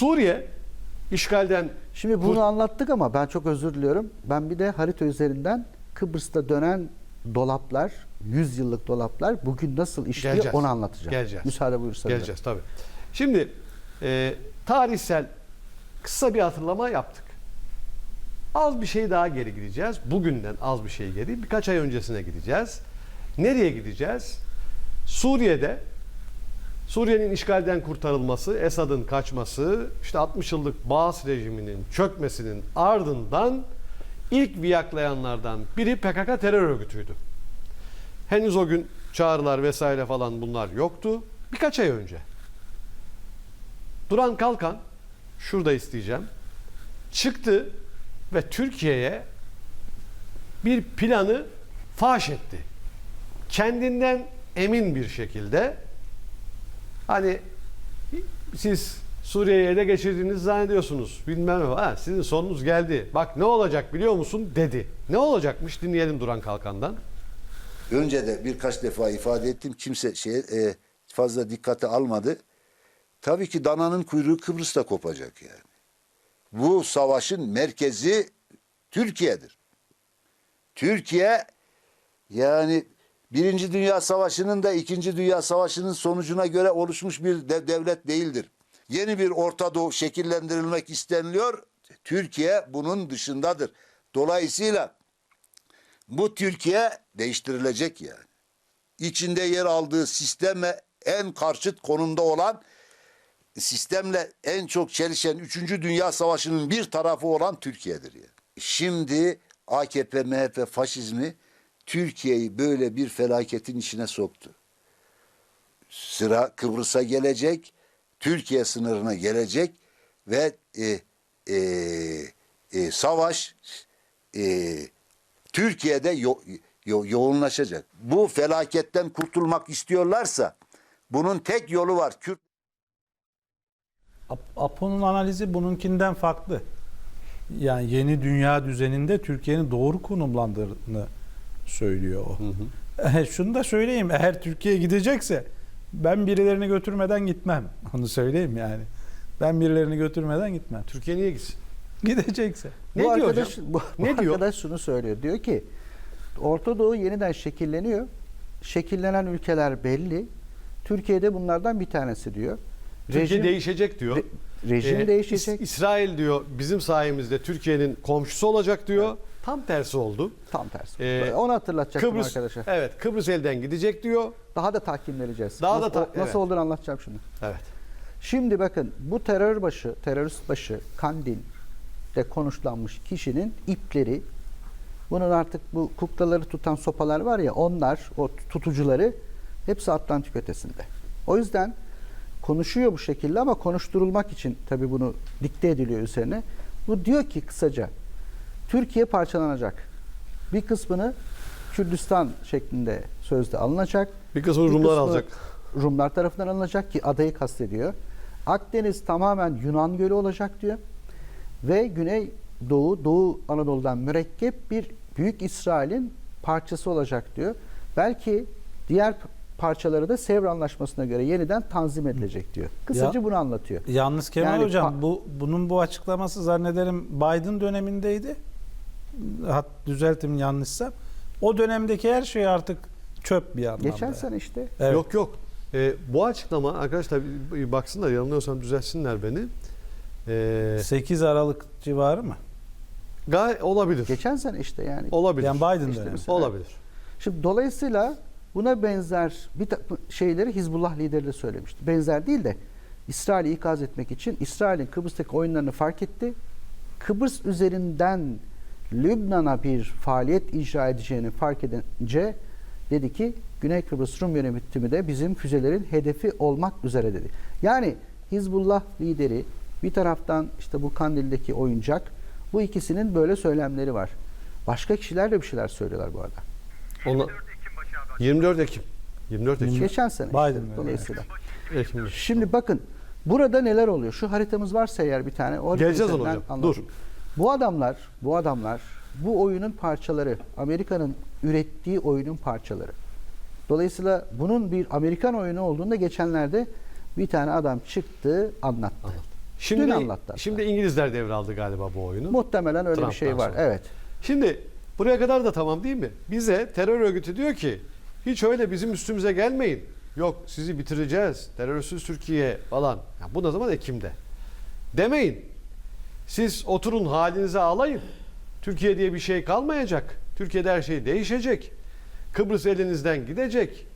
Suriye işgalden Şimdi bunu anlattık ama ben çok özür diliyorum. Ben bir de harita üzerinden Kıbrıs'ta dönen dolaplar, 100 yıllık dolaplar bugün nasıl işliyor Geleceğiz. onu anlatacağım. Geleceğiz. Müsaade buyursanız. geleceğiz tabii. Şimdi e, tarihsel kısa bir hatırlama yaptık. Az bir şey daha geri gideceğiz. Bugünden az bir şey geri. Birkaç ay öncesine gideceğiz. Nereye gideceğiz? Suriye'de Suriye'nin işgalden kurtarılması, Esad'ın kaçması, işte 60 yıllık Baas rejiminin çökmesinin ardından ilk viyaklayanlardan biri PKK terör örgütüydü. Henüz o gün çağrılar vesaire falan bunlar yoktu. Birkaç ay önce. Duran Kalkan, şurada isteyeceğim, çıktı ve Türkiye'ye bir planı faş etti. Kendinden emin bir şekilde hani siz Suriye'yi ele geçirdiğinizi zannediyorsunuz. Bilmem. Ha, sizin sonunuz geldi. Bak ne olacak biliyor musun dedi. Ne olacakmış dinleyelim Duran Kalkan'dan. Önce de birkaç defa ifade ettim. Kimse şey e, fazla dikkate almadı. Tabii ki dananın kuyruğu Kıbrıs'ta kopacak yani. Bu savaşın merkezi Türkiye'dir. Türkiye yani Birinci Dünya Savaşı'nın da İkinci Dünya Savaşı'nın sonucuna göre oluşmuş bir de- devlet değildir. Yeni bir Orta Doğu şekillendirilmek isteniliyor. Türkiye bunun dışındadır. Dolayısıyla bu Türkiye değiştirilecek yani. İçinde yer aldığı sisteme en karşıt konumda olan sistemle en çok çelişen 3. Dünya Savaşı'nın bir tarafı olan Türkiye'dir yani. Şimdi AKP, MHP faşizmi Türkiye'yi böyle bir felaketin içine soktu. Sıra Kıbrıs'a gelecek, Türkiye sınırına gelecek ve e, e, e, savaş e, Türkiye'de yo- yo- yoğunlaşacak. Bu felaketten kurtulmak istiyorlarsa bunun tek yolu var. Kürt Ap- Apo'nun analizi bununkinden farklı. Yani yeni dünya düzeninde Türkiye'nin doğru konumlandığını söylüyor o. Eh, Şunu da söyleyeyim eğer Türkiye gidecekse ben birilerini götürmeden gitmem. Onu söyleyeyim yani. Ben birilerini götürmeden gitmem. Türkiye niye gitsin? Gidecekse. Ne bu diyor arkadaş, hocam? Bu, bu Ne diyor? arkadaş şunu söylüyor. Diyor ki Orta Doğu yeniden şekilleniyor. Şekillenen ülkeler belli. Türkiye'de bunlardan bir tanesi diyor. Türkiye Rejim- değişecek diyor. Re- rejim Ee, değişecek. İs- İsrail diyor bizim sayemizde Türkiye'nin komşusu olacak diyor. Tam tersi oldu. Tam tersi. Ee, Onu hatırlatacaktım Kıbrıs arkadaşa. evet Kıbrıs elden gidecek diyor. Daha da tahkimleneceğiz. Daha da ta- nasıl evet. olduğunu anlatacağım şimdi. Evet. Şimdi bakın bu terör başı, terörist başı Kandil'de konuşlanmış kişinin ipleri bunun artık bu kuklaları tutan sopalar var ya onlar o tutucuları hepsi Atlantik ötesinde. O yüzden konuşuyor bu şekilde ama konuşturulmak için tabii bunu dikte ediliyor üzerine. Bu diyor ki kısaca Türkiye parçalanacak. Bir kısmını Kürdistan şeklinde sözde alınacak. Bir kısmını Bir Rumlar kısmı alacak. Rumlar tarafından alınacak ki adayı kastediyor. Akdeniz tamamen Yunan Gölü olacak diyor. Ve Güney Doğu, Doğu Anadolu'dan mürekkep bir Büyük İsrail'in parçası olacak diyor. Belki diğer parçaları da Sevr Anlaşması'na göre yeniden tanzim edilecek diyor. Kısaca Ya- bunu anlatıyor. Yalnız Kemal Yani Hocam bu bunun bu açıklaması zannederim Biden dönemindeydi. Hat düzeltim yanlışsa. O dönemdeki her şey artık çöp bir anlamda. Geçen sene işte Evet. Yok yok. Ee, bu açıklama arkadaşlar baksınlar yanılıyorsam düzelsinler beni. Ee, 8 Aralık civarı mı? gay olabilir. geçen sene işte yani. Olabilir. Yani Biden İşte dönemi. olabilir. Şimdi dolayısıyla buna benzer bir şeyleri Hizbullah lideri de söylemişti. Benzer değil de İsrail'i ikaz etmek için İsrail'in Kıbrıs'taki oyunlarını fark etti. Kıbrıs üzerinden Lübnan'a bir faaliyet icra edeceğini fark edince dedi ki Güney Kıbrıs Rum yönetimi de bizim füzelerin hedefi olmak üzere dedi. Yani Hizbullah lideri bir taraftan işte bu Kandil'deki oyuncak bu ikisinin böyle söylemleri var. Başka kişiler de bir şeyler söylüyorlar bu arada. Ona, 24 Ekim. 24 Ekim. Geçen sene. Biden işte, dolayısıyla. Ekim. Şimdi bakın burada neler oluyor? Şu haritamız varsa eğer bir tane. Geleceğiz ona hocam. anlatayım. Dur. Bu adamlar, bu adamlar bu oyunun parçaları. Amerika'nın ürettiği oyunun parçaları. Dolayısıyla bunun bir Amerikan oyunu olduğunda geçenlerde bir tane adam çıktı anlattı. Şimdi, Dün anlattı hatta. Şimdi İngilizler devraldı galiba bu oyunu. Muhtemelen öyle bir Trump'tan şey var. sonra. Evet. Şimdi buraya kadar da tamam değil mi? Bize terör örgütü diyor ki hiç öyle bizim üstümüze gelmeyin. Yok sizi bitireceğiz. Terörsüz Türkiye falan. Ya bu ne zaman Ekim'de. Demeyin. Siz oturun halinize ağlayın. Türkiye diye bir şey kalmayacak. Türkiye'de her şey değişecek. Kıbrıs elinizden gidecek.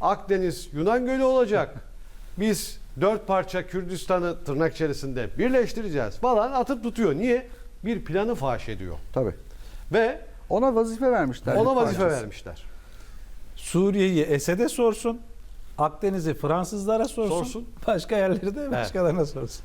Akdeniz Yunan Gölü olacak. Biz dört parça Kürdistan'ı tırnak içerisinde birleştireceğiz falan atıp tutuyor. Niye? Bir planı faş ediyor. Tabii. Ve Ona vazife vermişler. ona vazife parçası. vermişler. Suriye'yi Esed'e sorsun. Akdeniz'i Fransızlara sorsun. Sorsun. Başka yerleri de başkalarına sorsun.